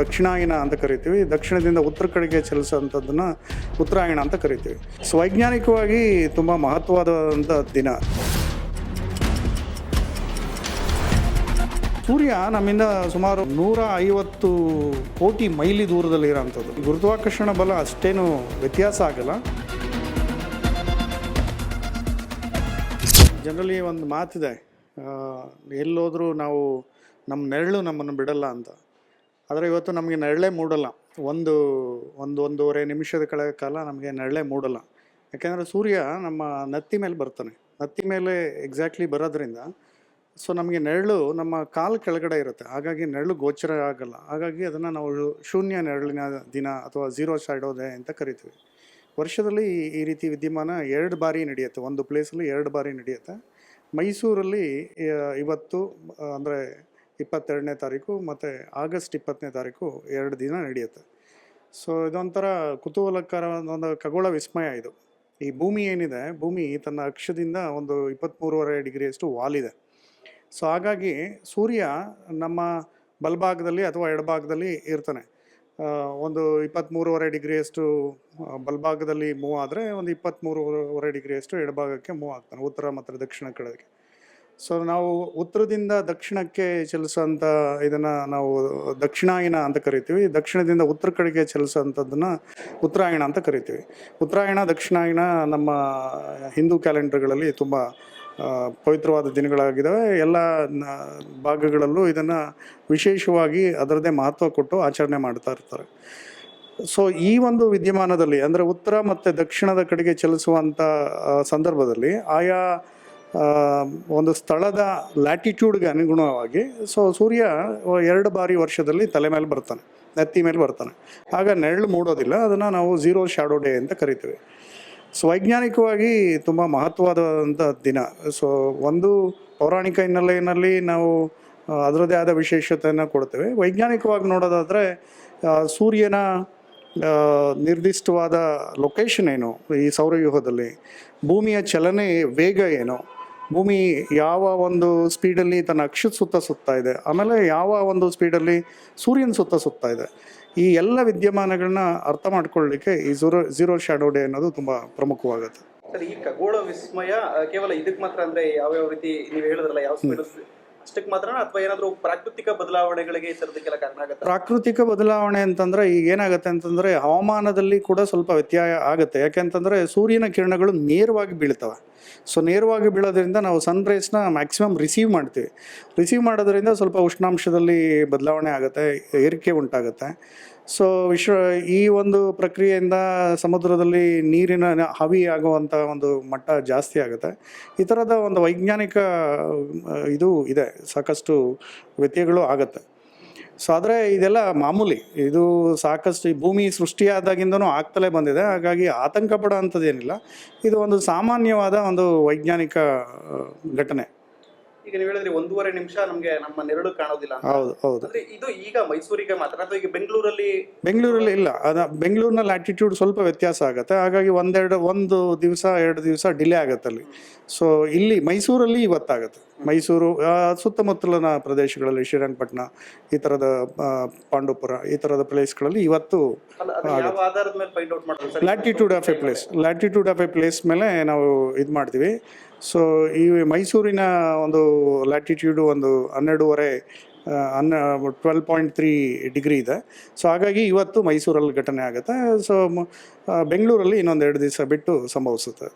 ದಕ್ಷಿಣಾಯನ ಅಂತ ಕರಿತೀವಿ. ದಕ್ಷಿಣದಿಂದ ಉತ್ತರ ಕಡೆಗೆ ಚಲಿಸುವಂಥದ್ದನ್ನ ಉತ್ತರಾಯಣ ಅಂತ ಕರಿತೀವಿ. ಸೊ ವೈಜ್ಞಾನಿಕವಾಗಿ ತುಂಬ ಮಹತ್ವವಾದಂಥ ದಿನ. ಸೂರ್ಯ ನಮ್ಮಿಂದ ಸುಮಾರು ನೂರ ಐವತ್ತು ಕೋಟಿ ಮೈಲಿ ದೂರದಲ್ಲಿ ಇರೋಂಥದ್ದು. ಗುರುತ್ವಾಕರ್ಷಣ ಬಲ ಅಷ್ಟೇನು ವ್ಯತ್ಯಾಸ ಆಗಲ್ಲ. ಜನರಲಿ ಒಂದು ಮಾತಿದೆ. ಎಲ್ಲೋದ್ರೂ ನಾವು ನಮ್ಮ ನೆರಳು ನಮ್ಮನ್ನು ಬಿಡಲ್ಲ ಅಂತ. ಆದರೆ ಇವತ್ತು ನಮಗೆ ನೆರಳೆ ಮೂಡಲ್ಲ. ಒಂದು ಒಂದು, ಒಂದೂವರೆ ನಿಮಿಷದ ಕಳೆ ಕಾಲ ನಮಗೆ ನೆರಳೆ ಮೂಡಲ್ಲ. ಯಾಕೆಂದರೆ ಸೂರ್ಯ ನಮ್ಮ ನತ್ತಿ ಮೇಲೆ ಬರ್ತಾನೆ. ನತ್ತಿ ಮೇಲೆ ಎಕ್ಸಾಕ್ಟ್ಲಿ ಬರೋದ್ರಿಂದ ಸೊ ನಮಗೆ ನೆರಳು ನಮ್ಮ ಕಾಲು ಕೆಳಗಡೆ ಇರುತ್ತೆ. ಹಾಗಾಗಿ ನೆರಳು ಗೋಚರ ಆಗಲ್ಲ. ಹಾಗಾಗಿ ಅದನ್ನು ನಾವು ಶೂನ್ಯ ನೆರಳಿನ ದಿನ ಅಥವಾ ಝೀರೋ ಶಾಡೋ ಡೇ ಅಂತ ಕರಿತೀವಿ. ವರ್ಷದಲ್ಲಿ ಈ- ಈ ರೀತಿ ವಿದ್ಯಮಾನ ಎರಡು ಬಾರಿ ನಡೆಯುತ್ತೆ. ಒಂದು ಪ್ಲೇಸಲ್ಲಿ ಎರಡು ಬಾರಿ ನಡೆಯುತ್ತೆ. ಮೈಸೂರಲ್ಲಿ ಇವತ್ತು, ಅಂದರೆ ಇಪ್ಪತ್ತೆರಡನೇ ತಾರೀಕು ಮತ್ತು ಆಗಸ್ಟ್ ಇಪ್ಪತ್ತನೇ ತಾರೀಕು ಎರಡು ದಿನ ನಡೆಯುತ್ತೆ. ಸೊ ಇದೊಂಥರ ಕುತೂಹಲಕರ ಒಂದು ಖಗೋಳ ವಿಸ್ಮಯ ಇದು. ಈ ಭೂಮಿ ಏನಿದೆ, ಭೂಮಿ ತನ್ನ ಅಕ್ಷದಿಂದ ಒಂದು ಇಪ್ಪತ್ತ್ಮೂರುವರೆ ಡಿಗ್ರಿಯಷ್ಟು ವಾಲಿದೆ ಸೊ ಹಾಗಾಗಿ ಸೂರ್ಯ ನಮ್ಮ ಬಲಭಾಗದಲ್ಲಿ ಅಥವಾ ಎಡಭಾಗದಲ್ಲಿ ಇರ್ತಾನೆ. ಒಂದು ಇಪ್ಪತ್ತ್ಮೂರುವರೆ ಡಿಗ್ರಿಯಷ್ಟು ಬಲಭಾಗದಲ್ಲಿ ಮೂವ್ ಆದರೆ ಒಂದು ಇಪ್ಪತ್ತ್ಮೂರುವರೆ ಡಿಗ್ರಿಯಷ್ಟು ಎಡಭಾಗಕ್ಕೆ ಮೂವ್ ಆಗ್ತಾನೆ, ಉತ್ತರ ಮತ್ತು ದಕ್ಷಿಣ ಕಡೆಗೆ. ಸೊ ನಾವು ಉತ್ತರದಿಂದ ದಕ್ಷಿಣಕ್ಕೆ ಚಲಿಸೋಂಥ ಇದನ್ನು ನಾವು ದಕ್ಷಿಣಾಯನ ಅಂತ ಕರಿತೀವಿ. ದಕ್ಷಿಣದಿಂದ ಉತ್ತರ ಕಡೆಗೆ ಚಲಿಸೋಂಥದ್ದನ್ನು ಉತ್ತರಾಯಣ ಅಂತ ಕರಿತೀವಿ. ಉತ್ತರಾಯಣ ದಕ್ಷಿಣಾಯನ ನಮ್ಮ ಹಿಂದೂ ಕ್ಯಾಲೆಂಡರ್ಗಳಲ್ಲಿ ತುಂಬ ಪವಿತ್ರವಾದ ದಿನಗಳಾಗಿದ್ದಾವೆ ಎಲ್ಲ ಭಾಗಗಳಲ್ಲೂ ಇದನ್ನು ವಿಶೇಷವಾಗಿ ಅದರದೇ ಮಹತ್ವ ಕೊಟ್ಟು ಆಚರಣೆ ಮಾಡ್ತಾ ಇರ್ತಾರೆ. ಸೊ ಈ ಒಂದು ವಿದ್ಯಮಾನದಲ್ಲಿ ಅಂದರೆ ಉತ್ತರ ಮತ್ತು ದಕ್ಷಿಣದ ಕಡೆಗೆ ಚಲಿಸುವಂಥ ಸಂದರ್ಭದಲ್ಲಿ ಆಯಾ ಒಂದು ಸ್ಥಳದ ಲ್ಯಾಟಿಟ್ಯೂಡ್ಗೆ ಅನುಗುಣವಾಗಿ ಸೊ ಸೂರ್ಯ ಎರಡು ಬಾರಿ ವರ್ಷದಲ್ಲಿ ತಲೆ ಮೇಲೆ ಬರ್ತಾನೆ, ನೆತ್ತಿ ಮೇಲೆ ಬರ್ತಾನೆ. ಆಗ ನೆರಳು ಮೂಡೋದಿಲ್ಲ, ಅದನ್ನು ನಾವು ಝೀರೋ ಶ್ಯಾಡೋ ಡೇ ಅಂತ ಕರಿತೀವಿ. ಸೊ ವೈಜ್ಞಾನಿಕವಾಗಿ ತುಂಬ ಮಹತ್ವವಾದಂಥ ದಿನ. ಸೊ ಒಂದು ಪೌರಾಣಿಕ ಹಿನ್ನೆಲೆಯಲ್ಲಿ ನಾವು ಅದರದೇ ಆದ ವಿಶೇಷತೆಯನ್ನು ಕೊಡ್ತೇವೆ. ವೈಜ್ಞಾನಿಕವಾಗಿ ನೋಡೋದಾದರೆ ಸೂರ್ಯನ ನಿರ್ದಿಷ್ಟವಾದ ಲೊಕೇಶನ್ ಏನು, ಈ ಸೌರವ್ಯೂಹದಲ್ಲಿ? ಭೂಮಿಯ ಚಲನೆ, ವೇಗ ಏನು? ಭೂಮಿ ಯಾವ ಒಂದು ಸ್ಪೀಡಲ್ಲಿ ತನ್ನ ಅಕ್ಷದ ಸುತ್ತ ಸುತ್ತಾ ಇದೆ ಆಮೇಲೆ ಯಾವ ಒಂದು ಸ್ಪೀಡಲ್ಲಿ ಸೂರ್ಯನ ಸುತ್ತ ಸುತ್ತಾ ಇದೆ ಈ ಎಲ್ಲ ವಿದ್ಯಮಾನಗಳನ್ನ ಅರ್ಥ ಮಾಡ್ಕೊಳ್ಳಿಕ್ಕೆ ಈ ಝೀರೋ ಝೀರೋ ಶಾಡೋ ಡೇ ಅನ್ನೋದು ತುಂಬ ಪ್ರಮುಖವಾಗುತ್ತೆ. ಸರ್ ಈ ಖಗೋಳ ವಿಸ್ಮಯ ಕೇವಲ ಇದಕ್ಕೆ ಮಾತ್ರ ಅಂದ್ರೆ ಯಾವ ಯಾವ ರೀತಿ ನೀವು ಹೇಳಿದ್ರಲ್ಲ ಯಾವ ಸ್ಪೀಡ್ ಅಷ್ಟಕ್ಕೆ ಮಾತ್ರ ಅಥವಾ ಏನಾದರೂ ಪ್ರಾಕೃತಿಕ ಬದಲಾವಣೆಗಳಿಗೆ ಈ ತರದಕ್ಕೆಲ್ಲ ಕಾರಣ ಆಗುತ್ತೆ? ಪ್ರಾಕೃತಿಕ ಬದಲಾವಣೆ ಅಂತಂದ್ರೆ ಈಗ ಏನಾಗುತ್ತೆ ಅಂತಂದ್ರೆ ಹವಾಮಾನದಲ್ಲಿ ಕೂಡ ಸ್ವಲ್ಪ ವ್ಯತ್ಯಯ ಆಗುತ್ತೆ. ಯಾಕೆಂತಂದ್ರೆ ಸೂರ್ಯನ ಕಿರಣಗಳು ನೇರವಾಗಿ ಬೀಳ್ತವೆ. ಸೊ ನೇರವಾಗಿ ಬೀಳೋದ್ರಿಂದ ನಾವು ಸನ್ ರೈಸ್ನ ಮ್ಯಾಕ್ಸಿಮಮ್ ರಿಸೀವ್ ಮಾಡ್ತೀವಿ. ರಿಸೀವ್ ಮಾಡೋದ್ರಿಂದ ಸ್ವಲ್ಪ ಉಷ್ಣಾಂಶದಲ್ಲಿ ಬದಲಾವಣೆ ಆಗುತ್ತೆ, ಏರಿಕೆ ಉಂಟಾಗುತ್ತೆ. ಸೊ ವಿಶ್ವ, ಈ ಒಂದು ಪ್ರಕ್ರಿಯೆಯಿಂದ ಸಮುದ್ರದಲ್ಲಿ ನೀರಿನ ಹವಿ ಆಗುವಂಥ ಒಂದು ಮಟ್ಟ ಜಾಸ್ತಿ ಆಗುತ್ತೆ. ಈ ಥರದ ಒಂದು ವೈಜ್ಞಾನಿಕ ಇದು ಇದೆ. ಸಾಕಷ್ಟು ವ್ಯತ್ಯಯಗಳು ಆಗುತ್ತೆ. ಸೊ ಆದರೆ ಇದೆಲ್ಲ ಮಾಮೂಲಿ. ಇದು ಸಾಕಷ್ಟು ಈ ಭೂಮಿ ಸೃಷ್ಟಿಯಾದಾಗಿಂದನೂ ಆಗ್ತಲೇ ಬಂದಿದೆ. ಹಾಗಾಗಿ ಆತಂಕ ಪಡೋ ಇದು ಒಂದು ಸಾಮಾನ್ಯವಾದ ಒಂದು ವೈಜ್ಞಾನಿಕ ಘಟನೆ. ಈಗ ನೀವು ಹೇಳಿದ್ರೆ ಒಂದೂವರೆ ನಿಮಿಷ ನಮ್ಗೆ ನಮ್ಮ ನೆರಳು ಕಾಣೋದಿಲ್ಲ ಅಂತ. ಹೌದು ಹೌದು. ಅಂದ್ರೆ ಇದು ಈಗ ಮೈಸೂರಿಗೆ ಮಾತ್ರ ಅಥವಾ ಈಗ ಬೆಂಗಳೂರಲ್ಲಿ ಬೆಂಗಳೂರಲ್ಲಿ ಇಲ್ಲ. ಅದ ಬೆಂಗಳೂರಿನಲ್ಲಿ ಆಟಿಟ್ಯೂಡ್ ಸ್ವಲ್ಪ ವ್ಯತ್ಯಾಸ ಆಗುತ್ತೆ. ಹಾಗಾಗಿ ಒಂದೆರಡು ಒಂದು ದಿವಸ ಎರಡು ದಿವಸ ಡಿಲೇ ಆಗುತ್ತೆ ಅಲ್ಲಿ. ಸೊ ಇಲ್ಲಿ ಮೈಸೂರಲ್ಲಿ ಇವತ್ತಾಗುತ್ತೆ. ಮೈಸೂರು ಸುತ್ತಮುತ್ತಲಿನ ಪ್ರದೇಶಗಳಲ್ಲಿ ಶ್ರೀರಂಗಪಟ್ಟಣ ಈ ಥರದ ಪಾಂಡುಪುರ ಪಾಂಡವಪುರ ಈ ಥರದ ಪ್ಲೇಸ್ಗಳಲ್ಲಿ ಇವತ್ತು latitude of a place latitude of a place ಮೇಲೆ ನಾವು ಇದು ಮಾಡ್ತೀವಿ. ಸೊ ಈ ಮೈಸೂರಿನ ಒಂದು ಲ್ಯಾಟಿಟ್ಯೂಡು ಒಂದು ಹನ್ನೆರಡೂವರೆ ಅನ್ನ ಟ್ವೆಲ್ ಪಾಯಿಂಟ್ ತ್ರೀ ಡಿಗ್ರಿ ಇದೆ. ಸೊ ಹಾಗಾಗಿ ಇವತ್ತು ಮೈಸೂರಲ್ಲಿ ಘಟನೆ ಆಗುತ್ತೆ. ಸೊ ಬೆಂಗಳೂರಲ್ಲಿ ಇನ್ನೊಂದು ಎರಡು ದಿವಸ ಬಿಟ್ಟು ಸಂಭವಿಸುತ್ತೆ.